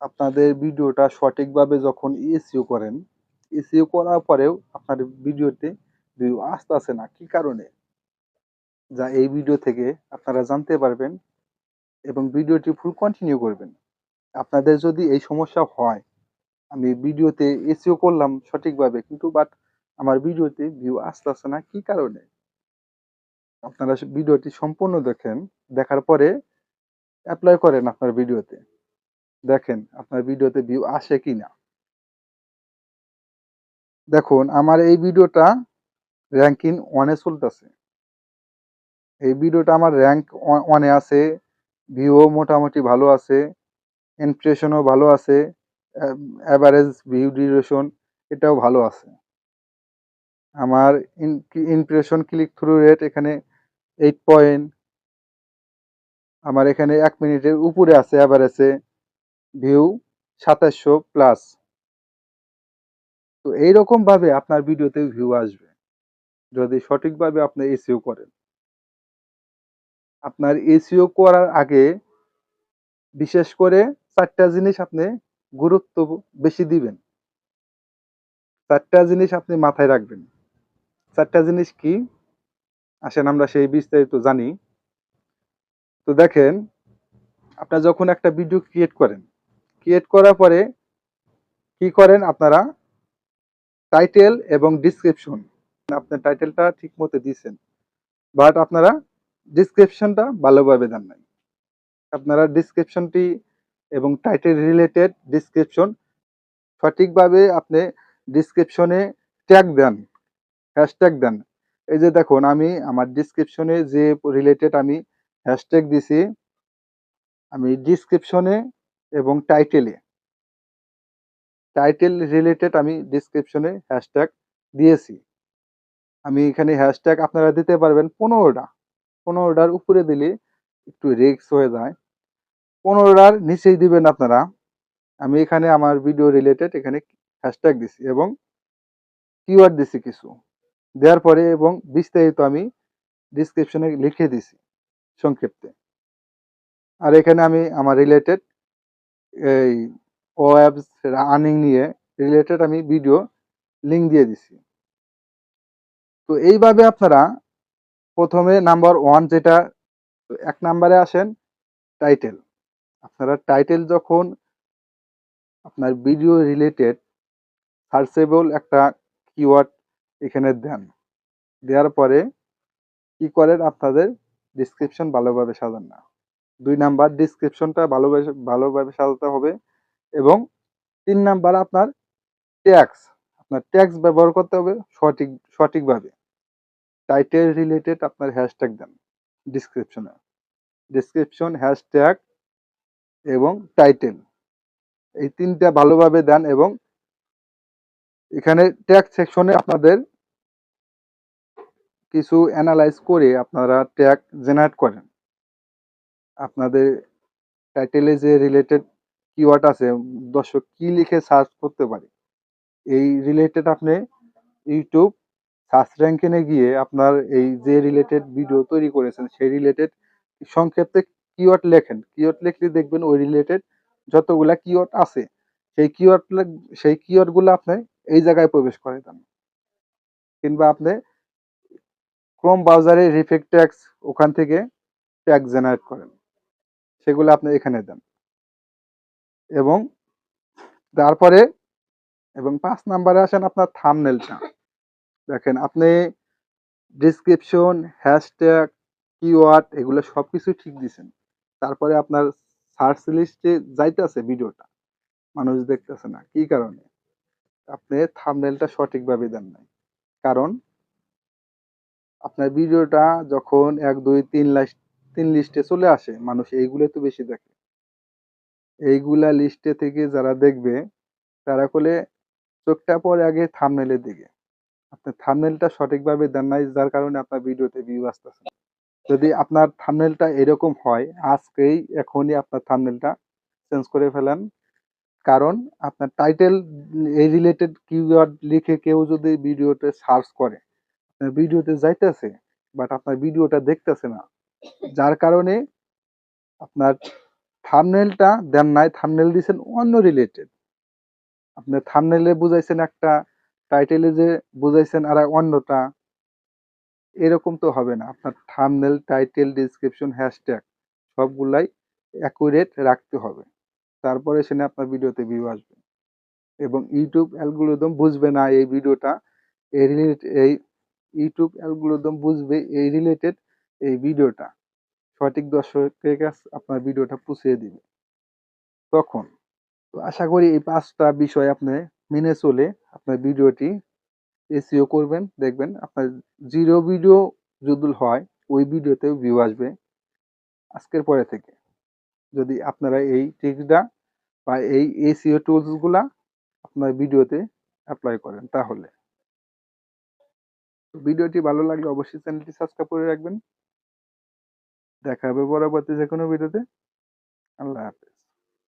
আপনাদের ভিডিওটা সঠিকভাবে যখন এসইও করেন এসইও করার পরেও আপনার ভিডিওতে ভিউ আসতেছে না, কি কারণে? যা এই ভিডিও থেকে আপনারা জানতে পারবেন এবং ভিডিওটি ফুল কন্টিনিউ করবেন। আপনাদের যদি এই সমস্যা হয়, আমি ভিডিওতে এসিও করলাম সঠিকভাবে, কিন্তু বাট আমার ভিডিওতে ভিউ আসতেছে না, কি কারণে? আপনারা ভিডিওটি সম্পূর্ণ দেখেন, দেখার পরে অ্যাপ্লাই করেন আপনার ভিডিওতে। দেখেন আপনার ভিডিওতে ভিউ আসে কি না দেখুন, আমার এই ভিডিওটা র্যাঙ্কিং ওয়ানে চলতেছে। এই ভিডিওটা আমার র্যাঙ্ক ওয়ানে আছে ভিউও মোটামুটি ভালো আছে ইমপ্রেশনও ভালো আছে অ্যাভারেজ ভিউ ডিউরেশন এটাও ভালো আছে। আমার ইমপ্রেশন ক্লিক থ্রু রেট এখানে এইট পয়েন্ট আমার এখানে এক মিনিটের উপরে আছে অ্যাভারেজে ভিউ সাতাশশো প্লাস তো এইরকম ভাবে আপনার ভিডিওতে ভিউ আসবে। যদি সঠিকভাবে আপনি এসিও করেন। আপনার এসিও করার আগে বিশেষ করে চারটা জিনিস আপনি গুরুত্ব বেশি দিবেন। চারটা জিনিস আপনি মাথায় রাখবেন। চারটা জিনিস কি? আসেন আমরা সেই বিস্তারিত জানি। তো দেখেন, আপনার যখন একটা ভিডিও ক্রিয়েট করেন ক্রিয়েট করার পরে কি করেন আপনারা? টাইটেল এবং ডিসক্রিপশন আপনার টাইটেলটা ঠিক মতো দিয়েছেন বাট আপনারা ডিসক্রিপশনটা ভালোভাবে দেন নাই। আপনারা ডিসক্রিপশনটি এবং টাইটেল রিলেটেড ডিসক্রিপশন সঠিকভাবে আপনি ডিসক্রিপশনে ট্যাগ দেন হ্যাশট্যাগ দেন। এই যে দেখুন, আমি আমার ডিসক্রিপশনে যে রিলেটেড আমি হ্যাশট্যাগ দিছি, আমি ডিসক্রিপশনে এবং টাইটেলে টাইটেল রিলেটেড আমি ডিসক্রিপশনে হ্যাশট্যাগ দিয়েছি। আমি এখানে হ্যাশট্যাগ আপনারা দিতে পারবেন পনেরোটা পনেরোটার উপরে দিলে একটু রিক্স হয়ে যায়। পনেরোটার নিচেই দিবেন আপনারা। আমি এখানে আমার ভিডিও রিলেটেড এখানে হ্যাশট্যাগ দিছি এবং কিওয়ার্ড দিছি কিছু। দেওয়ার পরে এবং বিস্তারিত আমি ডিসক্রিপশনে লিখে দিছি সংক্ষিপ্তে আর এখানে আমি আমার রিলেটেড এই ও অ্যাপস আর্নিং নিয়ে রিলেটেড আমি ভিডিও লিঙ্ক দিয়ে দিছি। তো এইভাবে আপনারা প্রথমে নাম্বার ওয়ান যেটা, এক নাম্বারে আসেন টাইটেল আপনারা টাইটেল যখন আপনার ভিডিও রিলেটেড সার্চেবল একটা কিওয়ার্ড এখানে দেন। দেওয়ার পরে কি করেন? আপনাদের ডিসক্রিপশন ভালোভাবে সাজান না। দুই নাম্বার ডিসক্রিপশনটা ভালোভাবে ভালোভাবে সাজাতে হবে এবং তিন নাম্বার আপনার ট্যাক্স আপনার ট্যাক্স ব্যবহার করতে হবে সঠিক, সঠিকভাবে। টাইটেল রিলেটেড আপনার হ্যাশট্যাগ দেন ডিসক্রিপশনে ডিসক্রিপশন হ্যাশট্যাগ এবং টাইটেল এই তিনটা ভালোভাবে দেন এবং এখানে ট্যাগ সেকশনে আপনাদের কিছু অ্যানালাইজ করে আপনারা ট্যাগ জেনারেট করেন। আপনাদের টাইটেলে যে রিলেটেড কিওয়ার্ড আছে, দর্শক কি লিখে সার্চ করতে পারে? এই রিলেটেড আপনি ইউটিউব সার্চ র্যাঙ্কিনে গিয়ে আপনার এই যে রিলেটেড ভিডিও তৈরি করেছেন, সেই রিলেটেড সংক্ষেপে কিওয়ার্ড লেখেন। কিওয়ার্ড লিখলে দেখবেন ওই রিলেটেড যতগুলা কিওয়ার্ড আছে, সেই কিওয়ার্ড সেই কিওয়ার্ডগুলো আপনি এই জায়গায় প্রবেশ করে দেন। কিংবা আপনি ক্রোম ব্রাউজারে রিফেক্ট ট্যাক্স ওখান থেকে ট্যাগ জেনারেট করেন। সেগুলো আপনি এখানে দেন। এবং তারপরে এবং পাঁচ নাম্বারে আসেন আপনার থামনেলটা দেখেন আপনি ডিসক্রিপশন হ্যাশট্যাগ কিওয়ার্ড এগুলো সব কিছু ঠিক দিছেন। তারপরে আপনার সার্চ লিস্টে যাইতেছে ভিডিওটা। মানুষ দেখতেছে না। কি কারণে? আপনি থামনেলটা সঠিকভাবে দেন নাই। কারণ আপনার ভিডিওটা যখন এক, দুই, তিন লাস্ট তিন লিস্টে চলে আসে। মানুষ এইগুলো তো বেশি দেখে। এইগুলা লিস্টে থেকে যারা দেখবে, তারা করলে চোখটা পরে আগে থামনেলের দিকে। আপনি থামনেলটা সঠিকভাবে দেন নাই, যার কারণে আপনার ভিডিওতে ভিউ আসতেছে যদি আপনার থামনেলটা এরকম হয়, আজকেই এখনই আপনার থামনেলটা চেঞ্জ করে ফেলেন। কারণ আপনার টাইটেল এই রিলেটেড কিওয়ার্ড লিখে কেউ যদি ভিডিওতে সার্চ করে ভিডিওতে যাইতেছে বাট আপনার ভিডিওটা দেখতেছে না যার কারণে আপনার থামনেলটা দেন নাই থামনেল দিয়েছেন অন্য রিলেটেড আপনি থামনেলে বুঝাইছেন একটা টাইটেলে যে বুঝাইছেন আর অন্যটা, এরকম তো হবে না। আপনার থামনেল টাইটেল ডিসক্রিপশন হ্যাশট্যাগ সবগুলাই অ্যাকুরেট রাখতে হবে। তারপরে সেখানে আপনার ভিডিওতে ভিউ আসবে। এবং ইউটিউব অ্যালগোরিদম বুঝবে না এই ভিডিওটা এই রিলেটেড এই ইউটিউব অ্যালগোরিদম বুঝবে এই রিলেটেড এই ভিডিওটা। সঠিক দর্শকের কাছে আপনার ভিডিওটা পুষিয়ে দিবে। তখন তো আশা করি এই পাঁচটা বিষয় আপনি মেনে চলে আপনার ভিডিওটি এসিও করবেন, দেখবেন আপনার জিরো ভিডিও যদি হয়, ওই ভিডিওতেও ভিউ আসবে আজকের পরে থেকে। যদি আপনারা এই ট্রিকটা বা এই এসিও টুলসগুলা আপনার ভিডিওতে অ্যাপ্লাই করেন তাহলে। ভিডিওটি ভালো লাগলে অবশ্যই চ্যানেলটি সাবস্ক্রাইব করে রাখবেন। দেখা হবে পরবর্তী যে কোনো ভিডিওতে আল্লাহ হাফেজ।